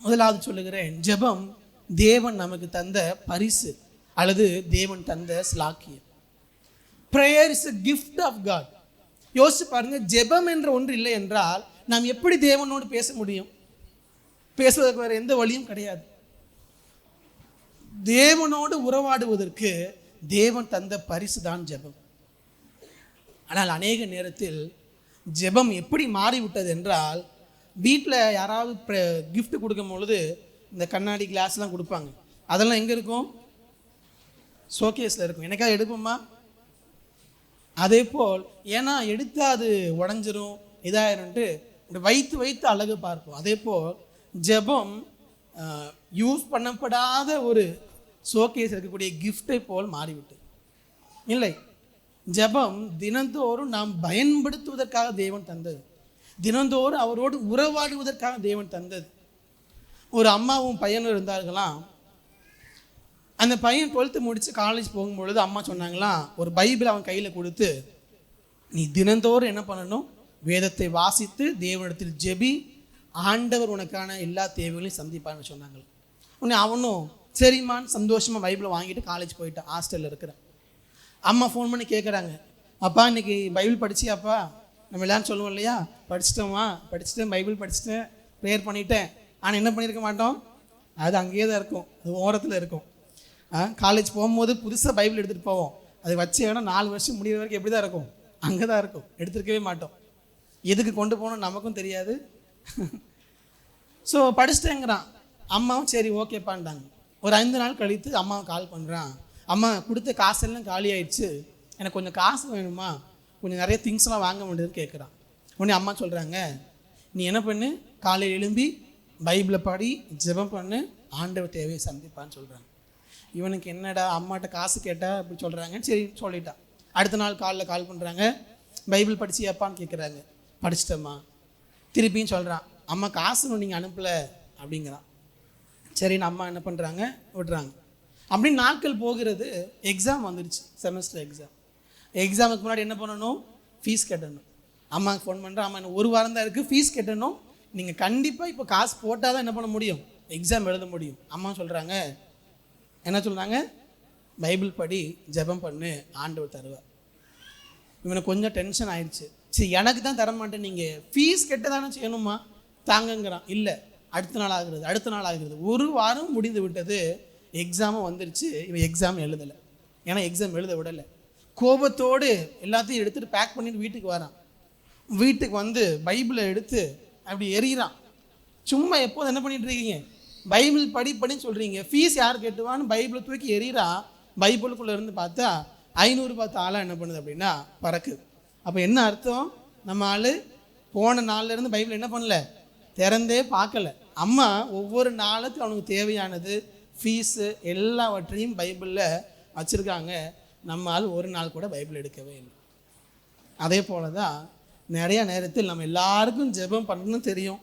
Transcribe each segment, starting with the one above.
முதலாவது சொல்லுகிறேன் ஜெபம் தேவன் நமக்கு தந்த பரிசு அல்லது தேவன் தந்த ஸ்லாக்கியம் prayer is a gift of God யோசிச்சு பாருங்க ஜெபம் என்ற ஒன்று இல்லை என்றால் நாம் எப்படி தேவனோடு பேச முடியும்? பேசுவதற்கு வேறு எந்த வழியும் கிடையாது. தேவனோடு உறவாடுவதற்கு தேவன் தந்த பரிசு தான் ஜெபம். ஆனால் அநேக நேரத்தில் ஜெபம் எப்படி மாறிவிட்டது என்றால் வீட்டில் யாராவது கிஃப்ட் கொடுக்கும் பொழுது இந்த கண்ணாடி கிளாஸ்லாம் கொடுப்பாங்க. அதெல்லாம் எங்கே இருக்கும்? ஷோகேஸில் இருக்கும். எனக்காக எடுப்போமா? அதே போல் ஏன்னா எடுத்தால் அது உடஞ்சிரும் இதாயிரும்ட்டு வைத்து வைத்து அழகு பார்ப்போம். அதே போல் ஜெபம் யூஸ் பண்ணப்படாத ஒரு ஷோகேஸ் இருக்கக்கூடிய கிஃப்டை போல் மாறிவிட்டு இல்லை ஜெபம் தினந்தோறும் நாம் பயன்படுத்துவதற்காக தேவன் தந்தது. தினந்தோறும் அவரோடு உறவாடுவதற்காக தேவன் தந்தது. ஒரு அம்மாவும் பையனும் இருந்தார்களாம். அந்த பையன் டுவெல்த்து முடித்து காலேஜ் போகும்பொழுது அம்மா சொன்னாங்களாம் ஒரு பைபிள் அவன் கையில் கொடுத்து நீ தினந்தோறும் என்ன பண்ணணும்? வேதத்தை வாசித்து தேவனிடத்தில் ஜெபி ஆண்டவர் உனக்கான எல்லா தேவைகளையும் சந்திப்பான்னு சொன்னாங்க உடனே அவனும் சரிம்மான்னு சந்தோஷமாக பைபிளை வாங்கிட்டு காலேஜ் போயிட்டான் ஹாஸ்டலில் இருக்கிறான். அம்மா ஃபோன் பண்ணி கேட்குறாங்க அப்பா இன்னைக்கு பைபிள் படிச்சியாப்பா? நம்ம எல்லாரும் சொல்லுவோம் இல்லையா? படிச்சிட்டோமா படிச்சுட்டேன் பைபிள் படிச்சுட்டேன் ப்ரேயர் பண்ணிட்டேன். ஆனால் என்ன பண்ணியிருக்க மாட்டோம்? அது அங்கேயே தான் இருக்கும் அது ஓரத்தில் இருக்கும். காலேஜ் போகும்போது புதுசாக பைபிள் எடுத்துகிட்டு போவோம். அது வச்சு வேணா நாலு வருஷம் முடிகிற வரைக்கும் எப்படி தான் இருக்கும்? அங்கே தான் இருக்கும். எடுத்துருக்கவே மாட்டோம். எதுக்கு கொண்டு போகணும் நமக்கும் தெரியாது. ஸோ படிச்சுட்டேங்கிறான். அம்மாவும் சரி ஓகேப்பான்ட்டாங்க ஒரு ஐந்து நாள் கழித்து அம்மாவை கால் பண்ணுறான் அம்மா கொடுத்த காசெல்லாம் காலி ஆயிடுச்சு. எனக்கு கொஞ்சம் காசு வேணுமா? கொஞ்சம் நிறைய திங்ஸ்லாம் வாங்க வேண்டியதுன்னு கேட்குறான் உடனே அம்மா சொல்கிறாங்க நீ என்ன பண்ணு? காலையில் எழும்பி பைபிளை பாடி ஜெபம் பண்ணு. ஆண்டவர் தேவையை சந்திப்பான்னு சொல்கிறாங்க இவனுக்கு என்னடா அம்மாட்ட காசு கேட்டா அப்படி சொல்கிறாங்கன்னு சரி சொல்லிட்டான் அடுத்த நாள் காலில் கால் பண்ணுறாங்க பைபிள் படிச்சியாப்பான்னு கேட்குறாங்க படிச்சிட்டம்மா. திருப்பியும் சொல்கிறான் அம்மா காசு நீங்கள் அனுப்பலை அப்படிங்கிறான். சரின்னு அம்மா என்ன பண்ணுறாங்க விடுறாங்க. அப்படின்னு நாட்கள் போகிறது. எக்ஸாம் வந்துடுச்சு செமஸ்டர் எக்ஸாம் எக்ஸாமுக்கு முன்னாடி என்ன பண்ணணும்? ஃபீஸ் கட்டணும். அம்மாவுக்கு ஃபோன் பண்ணுறேன் அம்மா ஒரு வாரம் தான் இருக்குது ஃபீஸ் கட்டணும். நீங்கள் கண்டிப்பாக இப்போ காசு போட்டால் தான் என்ன பண்ண முடியும்? எக்ஸாம் எழுத முடியும். அம்மா சொல்கிறாங்க என்ன சொல்கிறாங்க பைபிள் படி ஜெபம் பண்ணு ஆண்டவர் தருவார். இவனுக்கு கொஞ்சம் டென்ஷன் ஆயிடுச்சு சரி எனக்கு தான் தர மாட்டேன் நீங்கள் ஃபீஸ் கெட்ட தானே செய்யணுமா? தாங்கங்கிறான். இல்லை அடுத்த நாள் ஆகிறது அடுத்த நாள் ஆகிறது. ஒரு வாரம் முடிந்து விட்டது எக்ஸாமும் வந்துருச்சு இவன் எக்ஸாம் எழுதலை. ஏன்னா எக்ஸாம் எழுத விடலை. கோபத்தோடு எல்லாத்தையும் எடுத்துகிட்டு பேக் பண்ணிட்டு வீட்டுக்கு வரான். வீட்டுக்கு வந்து பைபிளை எடுத்து அப்படி எறிகிறான். சும்மா எப்போது என்ன பண்ணிகிட்டு இருக்கீங்க? பைபிள் படி படின்னு சொல்கிறீங்க ஃபீஸ் யார் கேட்டுவான்னு பைபிளை தூக்கி எறிகிறான் பைபிளுக்குள்ளே இருந்து பார்த்தா ஐநூறு பார்த்து ஆளாக என்ன பண்ணுது அப்படின்னா பறக்குது. அப்போ என்ன அர்த்தம்? நம்ம ஆள் போன நாள்லேருந்து பைபிள் என்ன பண்ணல? திறந்தே பார்க்கல. அம்மா ஒவ்வொரு நாளுக்கும் அவனுக்கு தேவையானது ஃபீஸு எல்லாவற்றையும் பைபிளில் வச்சுருக்காங்க. நம்ம ஆள் ஒரு நாள் கூட பைபிள் எடுக்கவே இல்லை. அதே போல தான் நிறையா நேரத்தில் நம்ம எல்லாருக்கும் ஜெபம் பண்ணணும்னு தெரியும்.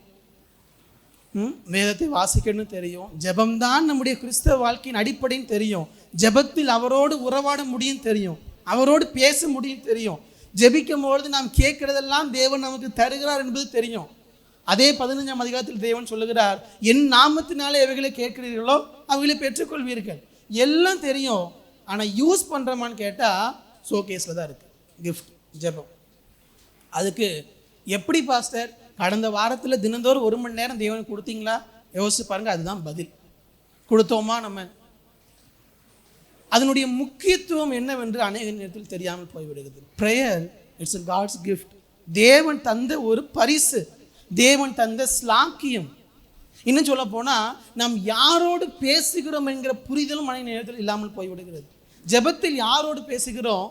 வேதத்தை வாசிக்கணும்னு தெரியும். ஜபம்தான் நம்முடைய கிறிஸ்தவ வாழ்க்கையின் அடிப்படைன்னு தெரியும். ஜெபத்தில் அவரோடு உறவாட முடியும் தெரியும். அவரோடு பேச முடியும் தெரியும். ஜெபிக்கும் பொழுது நாம் கேட்கிறதெல்லாம் தேவன் நமக்கு தருகிறார் என்பது தெரியும். அதே பதினஞ்சாம் அதிகாரத்தில் தேவன் சொல்லுகிறார் என் நாமத்தினாலே எவைகளை கேட்கிறீர்களோ அவைகளை பெற்றுக்கொள்வீர்கள். எல்லாம் தெரியும். ஆனால் யூஸ் பண்ணுறோமான்னு கேட்டால் ஷோகேஸில் தான் இருக்குது கிஃப்ட் ஜெபம். அதுக்கு எப்படி பாஸ்டர் கடந்த வாரத்தில் தினந்தோறும் ஒரு மணி நேரம் தேவனுக்கு கொடுத்தீங்களா? யோசிச்சு பாருங்கள் அதுதான் பதில். கொடுத்தோமா நம்ம? அதனுடைய முக்கியத்துவம் என்னவென்று அநேக நேரத்தில் தெரியாமல் போய்விடுகிறது. ப்ரேயர் இட்ஸ் காட்ஸ் கிஃப்ட் தேவன் தந்த ஒரு பரிசு தேவன் தந்த ஸ்லாக்கியம். இன்னும் சொல்ல போனால் நாம் யாரோடு பேசுகிறோம் என்கிற புரிதலும் அநேக நேரத்தில் இல்லாமல் போய்விடுகிறது. ஜெபத்தில் யாரோடு பேசுகிறோம்?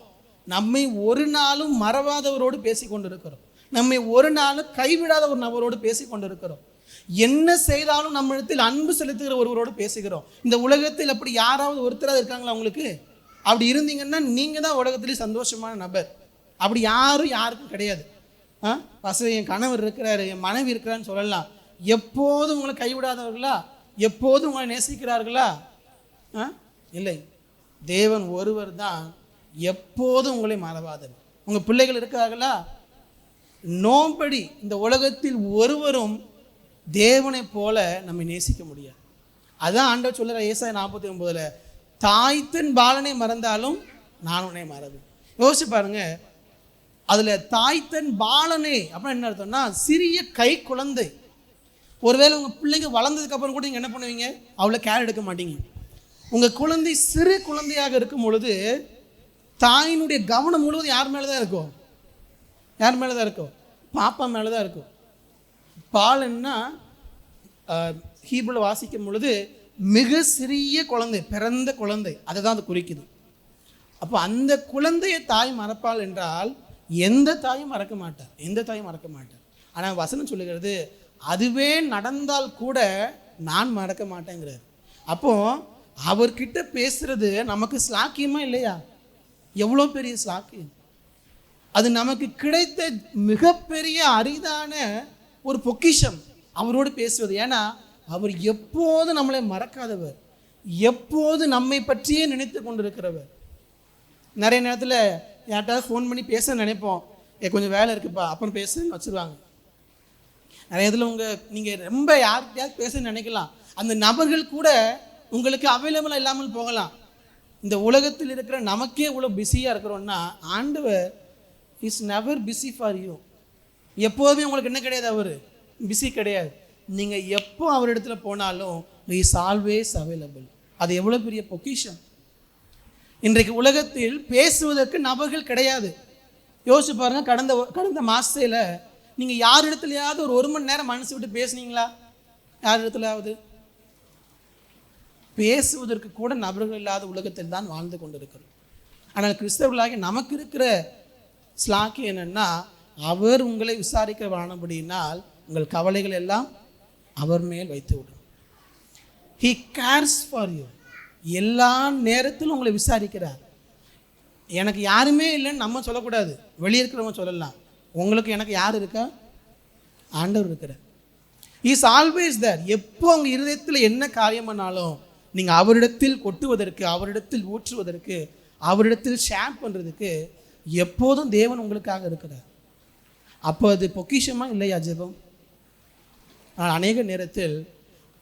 நம்மை ஒரு நாளும் மறவாதவரோடு பேசி கொண்டிருக்கிறோம் நம்மை ஒரு நாளும் கைவிடாத ஒரு நபரோடு பேசி கொண்டிருக்கிறோம். என்ன செய்தாலும் நம்மிடத்தில் அன்பு செலுத்துகிற ஒருவரோடு பேசுகிறோம். இந்த உலகத்தில் அப்படி யாராவது ஒருத்தராக இருக்காங்களா உங்களுக்கு? அப்படி இருந்தீங்கன்னா நீங்கள் தான் உலகத்திலே சந்தோஷமான நபர். அப்படி யாரும் யாருக்கும் கிடையாது. ஆ? பசங்க என் கணவர் இருக்கிறாரு என் மனைவி இருக்கிறான்னு சொல்லலாம். எப்போதும் உங்களை கைவிடாதவர்களா? எப்போதும் உங்களை நேசிக்கிறார்களா? ஆ? இல்லை. தேவன் ஒருவர் தான் எப்போதும் உங்களை மறவாதவர். உங்கள் பிள்ளைகள் இருக்கிறார்களா? நோம்படி இந்த உலகத்தில் ஒருவரும் தேவனைப் போல நம்மை நேசிக்க முடியாது. அதான் ஆண்டவர் சொல்லுற ஏசாய் நாற்பத்தி ஒன்பதில் தாய்த்தன் பாலனை மறந்தாலும் நான் உன்னை மறவேன். யோசிச்சு பாருங்க அதில் தாய்த்தன் பாலனே அப்படின்னு என்ன அர்த்தம்னா சிறிய கை குழந்தை. ஒருவேளை உங்கள் பிள்ளைங்க வளர்ந்ததுக்கப்புறம் கூட நீங்கள் என்ன பண்ணுவீங்க? அவ்வளோ கேர் எடுக்க மாட்டீங்க. உங்கள் குழந்தை சிறு குழந்தையாக இருக்கும் பொழுது தாயினுடைய கவனம் முழுவதும் யார் மேலே தான் இருக்கும்? யார் மேலே தான் இருக்கும் பாப்பா மேலே தான் இருக்கும் பாலன்னா ஹீபில் வாசிக்கும் பொழுது மிக சிறிய குழந்தை பிறந்த குழந்தை. அதை தான் அது குறிக்குது. அப்போ அந்த குழந்தையை தாய் மறப்பாள் என்றால் எந்த தாயும் மறக்க மாட்டார். எந்த தாயும் மறக்க மாட்டார். ஆனால் வசனம் சொல்லுகிறது அதுவே நடந்தால் கூட நான் மறக்க மாட்டேங்கிறார். அப்போ அவர்கிட்ட பேசுறது நமக்கு ஸ்லாக்கியமா இல்லையா? எவ்வளோ பெரிய ஸ்லாக்கியம். அது நமக்கு கிடைத்த மிகப்பெரிய அரிதான ஒரு பொக்கிஷம் அவரோடு பேசுவது. ஏன்னா அவர் எப்போது நம்மளை மறக்காதவர். எப்போது நம்மை பற்றியே நினைத்து கொண்டிருக்கிறவர். நிறைய நேரத்தில் யார்ட்டாவது ஃபோன் பண்ணி பேச நினைப்போம். ஏ கொஞ்சம் வேலை இருக்குப்பா அப்புறம் பேசுன்னு வச்சுருவாங்க. நிறைய இதில் உங்கள் நீங்கள் ரொம்ப யார்கிட்டயாவது பேச நினைக்கலாம். அந்த நபர்கள் கூட உங்களுக்கு அவைலபிளாக இல்லாமல் போகலாம். இந்த உலகத்தில் இருக்கிற நமக்கே இவ்வளோ பிஸியாக இருக்கிறோன்னா ஆண்டவர் is never busy for you எப்போதுமே உங்களுக்கு என்ன கிடையாது அவர்? பிஸி கிடையாது. நீங்கள் எப்போ அவரிடத்துல போனாலும் இஸ் ஆல்வேஸ் அவைலபிள் அது எவ்வளோ பெரிய பொக்கிஷன் இன்றைக்கு உலகத்தில் பேசுவதற்கு நபர்கள் கிடையாது. யோசிச்சு பாருங்கள் கடந்த கடந்த மாசத்துல நீங்கள் யார் இடத்துலையாவது ஒரு ஒரு மணி நேரம் மனசு விட்டு பேசுனீங்களா? யார் இடத்துலையாவது? பேசுவதற்கு கூட நபர்கள் இல்லாத உலகத்தில் தான் வாழ்ந்து கொண்டிருக்கிறோம். ஆனால் கிறிஸ்தவர்களாகி நமக்கு இருக்கிற ஸ்லாக்கி என்னென்னா அவர் உங்களை விசாரிக்க விசாரிக்கிறவானபடியினால் உங்கள் கவலைகள் எல்லாம் அவர் மேல் வைத்து விடும். ஹி கேர்ஸ் ஃபார் யூ எல்லா நேரத்திலும் உங்களை விசாரிக்கிறார். எனக்கு யாருமே இல்லைன்னு நம்ம சொல்லக்கூடாது. வெளியே இருக்கிறவங்க சொல்லலாம். உங்களுக்கு எனக்கு யார் இருக்கா? ஆண்டவர் இருக்கிறார். இஸ் ஆல்வேஸ் தேர் எப்போ உங்கள் இருதயத்தில் என்ன காரியம் பண்ணாலும் நீங்கள் அவரிடத்தில் கொட்டுவதற்கு அவரிடத்தில் ஊற்றுவதற்கு அவரிடத்தில் ஷேர் பண்ணுறதுக்கு எப்போதும் தேவன் உங்களுக்காக இருக்கிறார். அப்போ அது பொக்கிஷமா இல்லையா ஜெபம்? அநேக நேரத்தில்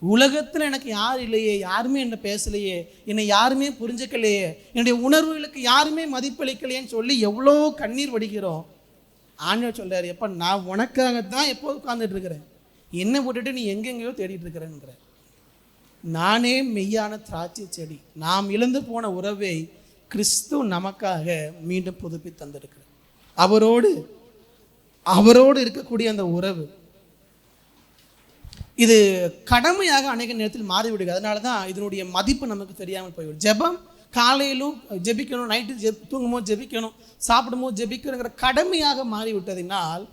உலகத்தில் எனக்கு யார் இல்லையே யாருமே என்னை பேசலையே என்னை யாருமே புரிஞ்சுக்கலையே என்னுடைய உணர்வுகளுக்கு யாருமே மதிப்பளிக்கலையேன்னு சொல்லி எவ்வளோ கண்ணீர் வடிக்கிறோம். ஆண்டவர் சொல்கிறார் எப்போ நான் உனக்காக தான் எப்போ உட்காந்துட்ருக்கிறேன் என்னை விட்டுட்டு நீ எங்கெங்கேயோ தேடிட்டு இருக்கிறேங்கிற நானே மெய்யான திராட்சை செடி நாம் இழந்து போன உறவை கிறிஸ்து நமக்காக மீண்டும் புதுப்பி தந்திருக்கிறார். அவரோடு அவரோடு இருக்கக்கூடிய அந்த உறவு இது கடமையாக அநேக நேரத்தில் மாறிவிடுது அதனால தான் இதனுடைய மதிப்பு நமக்கு தெரியாமல் போய்விடும். ஜெபம் காலையிலும் ஜெபிக்கணும் நைட்டு ஜெப் தூங்கும்போது ஜெபிக்கணும் சாப்பிடும்போது ஜெபிக்கணுங்கிற கடமையாக மாறிவிட்டதினால்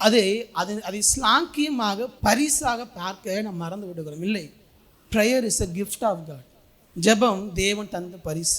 அதை அது அதை ஸ்லாக்கியமாக பரிசாக பார்க்க நாம் மறந்து விடுகிறோம். இல்லை. Prayer is a gift of God ஜெபம் தேவன் தந்த பரிசு.